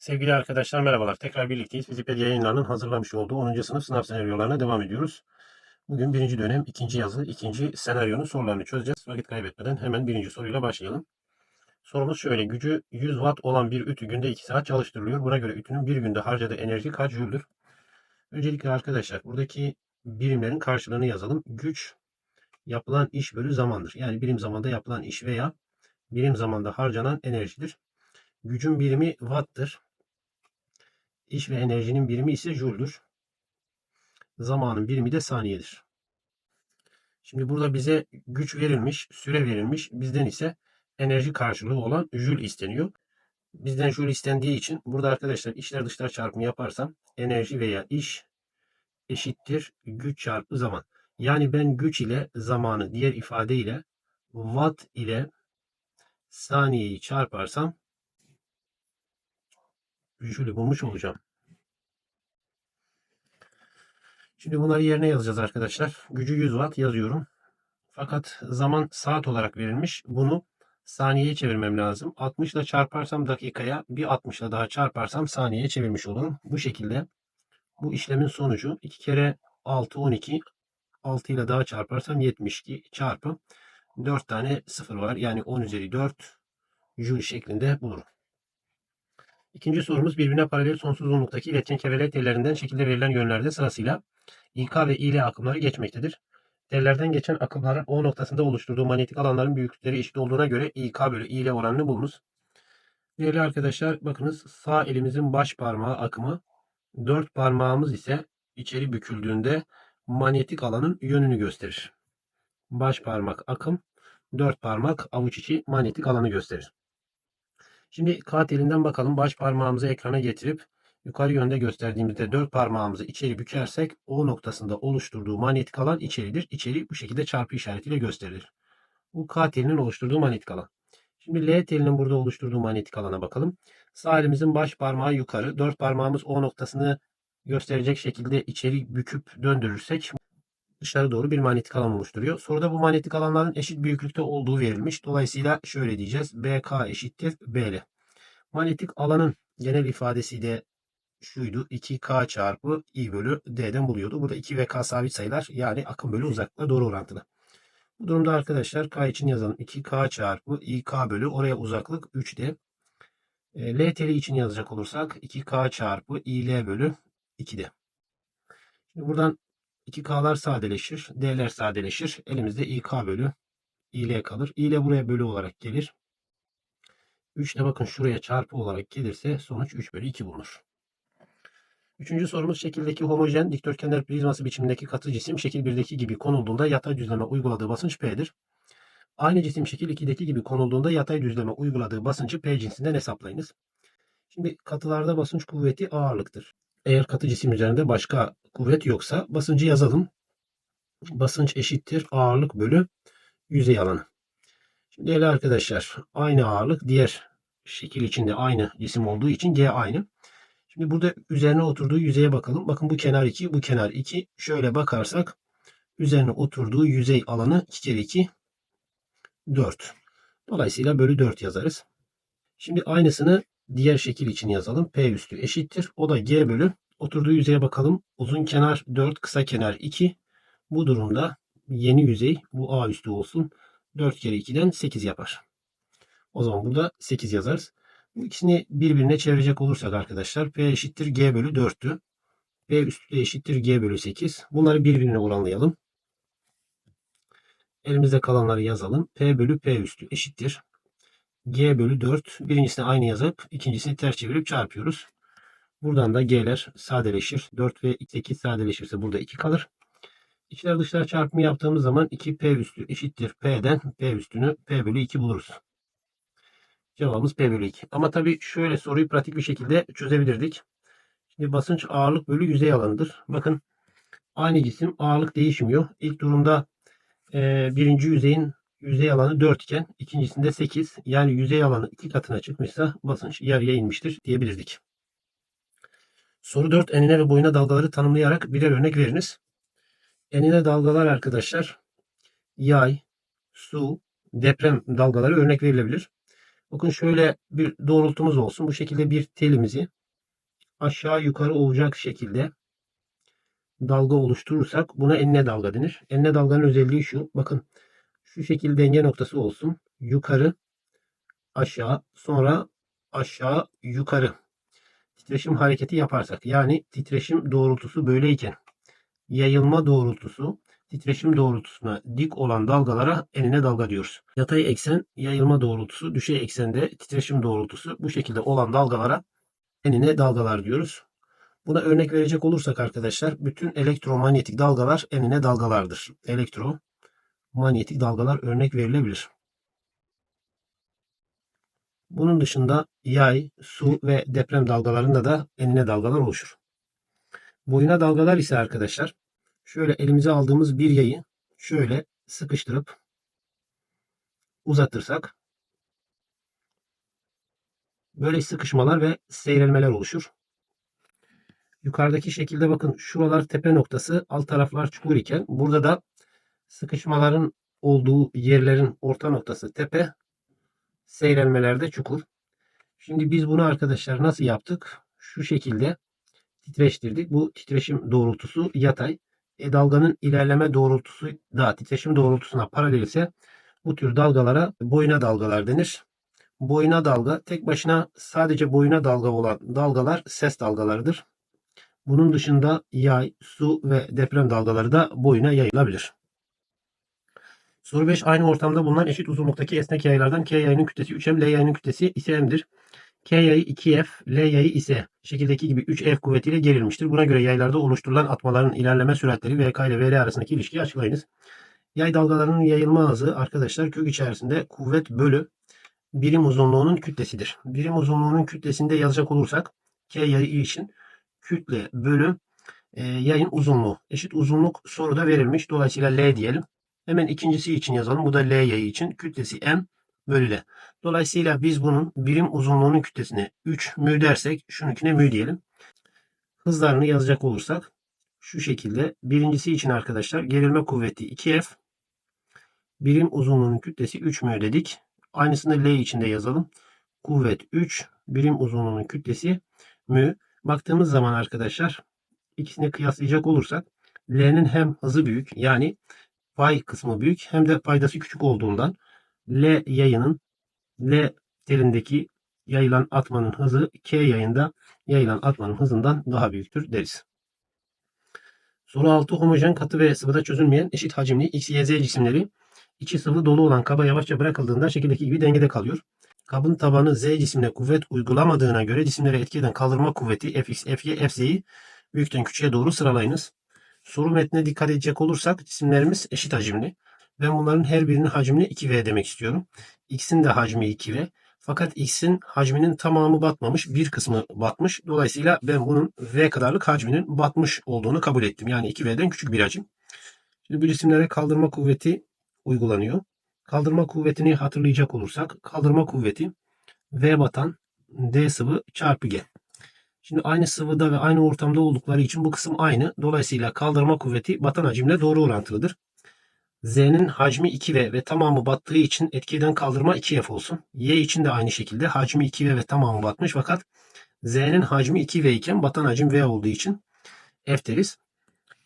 Sevgili arkadaşlar merhabalar. Tekrar birlikteyiz. Fizipedia yayınlarının hazırlamış olduğu 10. sınıf sınav senaryolarına devam ediyoruz. Bugün birinci dönem ikinci yazı ikinci senaryonun sorularını çözeceğiz. Vakit kaybetmeden hemen birinci soruyla başlayalım. Sorumuz şöyle. Gücü 100 watt olan bir ütü günde 2 saat çalıştırılıyor. Buna göre ütünün bir günde harcadığı enerji kaç jüldür? Öncelikle arkadaşlar buradaki birimlerin karşılığını yazalım. Güç yapılan iş bölü zamandır. Yani birim zamanda yapılan iş veya birim zamanda harcanan enerjidir. Gücün birimi watt'tır. İş ve enerjinin birimi ise jüldür. Zamanın birimi de saniyedir. Şimdi burada bize güç verilmiş, süre verilmiş. Bizden ise enerji karşılığı olan jül isteniyor. Bizden jül istendiği için burada arkadaşlar içler dışlar çarpımı yaparsam enerji veya iş eşittir güç çarpı zaman. Yani ben güç ile zamanı diğer ifadeyle watt ile saniyeyi çarparsam jülü bulmuş olacağım. Şimdi bunları yerine yazacağız arkadaşlar. Gücü 100 watt yazıyorum. Fakat zaman saat olarak verilmiş. Bunu saniyeye çevirmem lazım. 60 ile çarparsam dakikaya bir 60 ile daha çarparsam saniyeye çevirmiş olurum. Bu şekilde bu işlemin sonucu 2 kere 6 12 6 ile daha çarparsam 72 çarpı 4 tane sıfır var. Yani 10 üzeri 4 joule şeklinde bulurum. İkinci sorumuz birbirine paralel sonsuz uzunluktaki iletken kevelet tellerinden şekilde verilen yönlerde sırasıyla İK ve İL akımları geçmektedir. Tellerden geçen akımların O noktasında oluşturduğu manyetik alanların büyüklükleri eşit olduğuna göre İK bölü İL oranını bulunuz. Değerli arkadaşlar bakınız sağ elimizin baş parmağı akımı, dört parmağımız ise içeri büküldüğünde manyetik alanın yönünü gösterir. Baş parmak akım, dört parmak avuç içi manyetik alanı gösterir. Şimdi K telinden bakalım baş parmağımızı ekrana getirip yukarı yönde gösterdiğimizde dört parmağımızı içeri bükersek O noktasında oluşturduğu manyetik alan içeridir. İçeri bu şekilde çarpı işaretiyle gösterilir. Bu K telinin oluşturduğu manyetik alan. Şimdi L telinin burada oluşturduğu manyetik alana bakalım. Sağ elimizin baş parmağı yukarı, dört parmağımız O noktasını gösterecek şekilde içeri büküp döndürürsek dışarı doğru bir manyetik alan oluşturuyor. Soruda bu manyetik alanların eşit büyüklükte olduğu verilmiş. Dolayısıyla şöyle diyeceğiz. BK eşittir BL. Manyetik alanın genel ifadesi de şuydu. 2K çarpı I bölü D'den buluyordu. Burada 2 ve K sabit sayılar yani akım bölü uzaklıkla doğru orantılı. Bu durumda arkadaşlar K için yazalım. 2K çarpı İK bölü oraya uzaklık 3D. E, L teli için yazacak olursak 2K çarpı İL bölü 2D. Şimdi buradan 2K'lar sadeleşir. D'ler sadeleşir. Elimizde İK bölü İL kalır. İL buraya bölü olarak gelir. 3 de bakın şuraya çarpı olarak gelirse sonuç 3 bölü 2 bulunur. Üçüncü sorumuz şekildeki homojen dikdörtgenler prizması biçimindeki katı cisim şekil 1'deki gibi konulduğunda yatay düzleme uyguladığı basınç P'dir. Aynı cisim şekil 2'deki gibi konulduğunda yatay düzleme uyguladığı basıncı P cinsinden hesaplayınız. Şimdi katılarda basınç kuvveti ağırlıktır. Eğer katı cisim üzerinde başka kuvvet yoksa basıncı yazalım. Basınç eşittir ağırlık bölü yüzey alanı. Şimdi değerli arkadaşlar aynı ağırlık diğer şekil içinde aynı cisim olduğu için G aynı. Şimdi burada üzerine oturduğu yüzeye bakalım. Bakın bu kenar 2, bu kenar 2. Şöyle bakarsak üzerine oturduğu yüzey alanı 2 kere 2 4. Dolayısıyla bölü 4 yazarız. Şimdi aynısını diğer şekil için yazalım. P üstü eşittir. O da G bölü. Oturduğu yüzeye bakalım. Uzun kenar 4, kısa kenar 2. Bu durumda yeni yüzey bu A üstü olsun. 4 kere 2'den 8 yapar. O zaman burada 8 yazarız. Bu ikisini birbirine çevirecek olursak arkadaşlar P eşittir G bölü 4'tü. P üstü de eşittir G bölü 8. Bunları birbirine oranlayalım. Elimizde kalanları yazalım. P bölü P üstü eşittir. G bölü 4. Birincisini aynı yazıp ikincisini ters çevirip çarpıyoruz. Buradan da G'ler sadeleşir. 4 ve 8 sadeleşirse burada 2 kalır. İçler dışlar çarpımı yaptığımız zaman 2P üstü eşittir P'den P üstünü P bölü 2 buluruz. Cevabımız P bölü 2. Ama tabii şöyle soruyu pratik bir şekilde çözebilirdik. Şimdi basınç ağırlık bölü yüzey alanıdır. Bakın aynı cisim ağırlık değişmiyor. İlk durumda e, birinci yüzeyin yüzey alanı 4 iken ikincisinde 8 yani yüzey alanı 2 katına çıkmışsa basınç yarıya inmiştir diyebilirdik. Soru 4 enine ve boyuna dalgaları tanımlayarak birer örnek veriniz. Enine dalgalar arkadaşlar yay, su, deprem dalgaları örnek verilebilir. Bakın şöyle bir doğrultumuz olsun. Bu şekilde bir telimizi aşağı yukarı olacak şekilde dalga oluşturursak buna enine dalga denir. Enine dalganın özelliği şu. Bakın şu şekilde denge noktası olsun. Yukarı aşağı sonra aşağı yukarı titreşim hareketi yaparsak yani titreşim doğrultusu böyleyken yayılma doğrultusu titreşim doğrultusuna dik olan dalgalara enine dalga diyoruz. Yatay eksen yayılma doğrultusu, düşey eksende titreşim doğrultusu bu şekilde olan dalgalara enine dalgalar diyoruz. Buna örnek verecek olursak arkadaşlar bütün elektromanyetik dalgalar enine dalgalardır. Elektromanyetik dalgalar örnek verilebilir. Bunun dışında yay, su ve deprem dalgalarında da enine dalgalar oluşur. Boyuna dalgalar ise arkadaşlar şöyle elimize aldığımız bir yayı şöyle sıkıştırıp uzatırsak böyle sıkışmalar ve seyrelmeler oluşur. Yukarıdaki şekilde bakın şuralar tepe noktası alt taraflar çukur iken burada da sıkışmaların olduğu yerlerin orta noktası tepe seyrelmelerde çukur. Şimdi biz bunu arkadaşlar nasıl yaptık? Şu şekilde titreştirdik. Bu titreşim doğrultusu yatay. E, dalganın ilerleme doğrultusu da titreşim doğrultusuna paralel ise bu tür dalgalara boyuna dalgalar denir. Boyuna dalga tek başına sadece boyuna dalga olan dalgalar ses dalgalarıdır. Bunun dışında yay, su ve deprem dalgaları da boyuna yayılabilir. Soru 5 aynı ortamda bulunan eşit uzunluktaki esnek yaylardan K yayının kütlesi 3M, L yayının kütlesi ise M'dir. K yayı 2F, L yayı ise şekildeki gibi 3F kuvvetiyle gerilmiştir. Buna göre yaylarda oluşturulan atmaların ilerleme süratleri VK ile VL arasındaki ilişkiyi açıklayınız. Yay dalgalarının yayılma hızı arkadaşlar kök içerisinde kuvvet bölü birim uzunluğunun kütlesidir. Birim uzunluğunun kütlesinde yazacak olursak K yayı için kütle bölü e, yayın uzunluğu. Eşit uzunluk soruda verilmiş. Dolayısıyla L diyelim. Hemen ikincisi için yazalım. Bu da L yayı için. Kütlesi M bölü L. Dolayısıyla biz bunun birim uzunluğunun kütlesine 3 mü dersek şununkine mü diyelim. Hızlarını yazacak olursak şu şekilde. Birincisi için arkadaşlar gerilme kuvveti 2F. Birim uzunluğunun kütlesi 3 mü dedik. Aynısını L için de yazalım. Kuvvet 3. Birim uzunluğunun kütlesi mü. Baktığımız zaman arkadaşlar ikisini kıyaslayacak olursak L'nin hem hızı büyük yani pay kısmı büyük hem de paydası küçük olduğundan L yayının L telindeki yayılan atmanın hızı K yayında yayılan atmanın hızından daha büyüktür deriz. Soru 6 homojen katı ve sıvıda çözülmeyen eşit hacimli X, Y, Z cisimleri içi sıvı dolu olan kaba yavaşça bırakıldığında şekildeki gibi dengede kalıyor. Kabın tabanı Z cismine kuvvet uygulamadığına göre cisimlere etki eden kaldırma kuvveti Fx, Fy, Fz'yi büyükten küçüğe doğru sıralayınız. Soru metnine dikkat edecek olursak cisimlerimiz eşit hacimli. Ben bunların her birinin hacmini 2V demek istiyorum. X'in de hacmi 2V. Fakat X'in hacminin tamamı batmamış. Bir kısmı batmış. Dolayısıyla ben bunun V kadarlık hacminin batmış olduğunu kabul ettim. Yani 2V'den küçük bir hacim. Şimdi bu cisimlere kaldırma kuvveti uygulanıyor. Kaldırma kuvvetini hatırlayacak olursak kaldırma kuvveti V batan D sıvı çarpı G. Şimdi aynı sıvıda ve aynı ortamda oldukları için bu kısım aynı. Dolayısıyla kaldırma kuvveti batan hacimle doğru orantılıdır. Z'nin hacmi 2V ve tamamı battığı için etkiden kaldırma 2F olsun. Y için de aynı şekilde hacmi 2V ve tamamı batmış fakat Z'nin hacmi 2V iken batan hacim V olduğu için F deriz.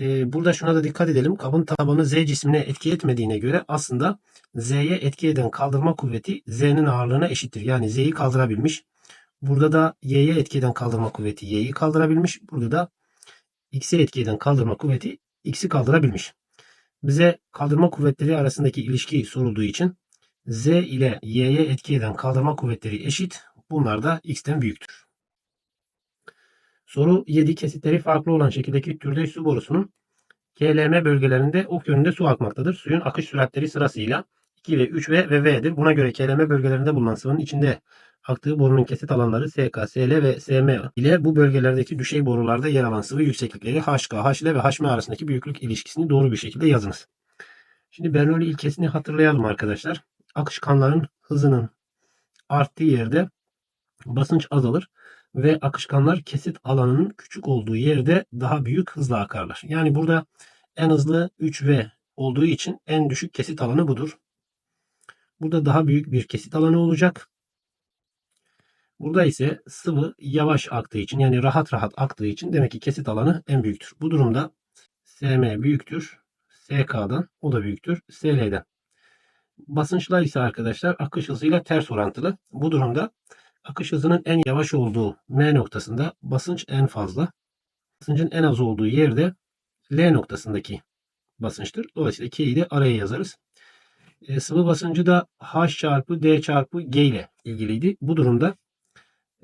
Ee, burada şuna da dikkat edelim. Kabın tabanı Z cismine etki etmediğine göre aslında Z'ye etki eden kaldırma kuvveti Z'nin ağırlığına eşittir. Yani Z'yi kaldırabilmiş. Burada da Y'ye etki eden kaldırma kuvveti Y'yi kaldırabilmiş. Burada da X'e etki eden kaldırma kuvveti X'i kaldırabilmiş. Bize kaldırma kuvvetleri arasındaki ilişki sorulduğu için Z ile Y'ye etki eden kaldırma kuvvetleri eşit. Bunlar da X'ten büyüktür. Soru 7 kesitleri farklı olan şekildeki türde su borusunun KLM bölgelerinde ok yönünde su akmaktadır. Suyun akış süratleri sırasıyla 2 ve 3 ve ve V'dir. Buna göre KLM bölgelerinde bulunan sıvının içinde aktığı borunun kesit alanları SK, SL ve SM ile bu bölgelerdeki düşey borularda yer alan sıvı yükseklikleri HK, HL ve HM arasındaki büyüklük ilişkisini doğru bir şekilde yazınız. Şimdi Bernoulli ilkesini hatırlayalım arkadaşlar. Akışkanların hızının arttığı yerde basınç azalır ve akışkanlar kesit alanının küçük olduğu yerde daha büyük hızla akarlar. Yani burada en hızlı 3V olduğu için en düşük kesit alanı budur. Burada daha büyük bir kesit alanı olacak. Burada ise sıvı yavaş aktığı için yani rahat rahat aktığı için demek ki kesit alanı en büyüktür. Bu durumda SM büyüktür. SK'dan o da büyüktür. SL'den. Basınçlar ise arkadaşlar akış hızıyla ters orantılı. Bu durumda akış hızının en yavaş olduğu M noktasında basınç en fazla. Basıncın en az olduğu yerde L noktasındaki basınçtır. Dolayısıyla K'yi de araya yazarız. E, sıvı basıncı da H çarpı D çarpı G ile ilgiliydi. Bu durumda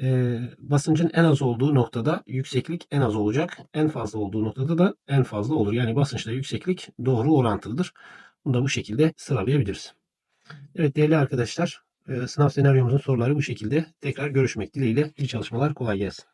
e, basıncın en az olduğu noktada yükseklik en az olacak. En fazla olduğu noktada da en fazla olur. Yani basınçla yükseklik doğru orantılıdır. Bunu da bu şekilde sıralayabiliriz. Evet değerli arkadaşlar e, sınav senaryomuzun soruları bu şekilde. Tekrar görüşmek dileğiyle. İyi çalışmalar kolay gelsin.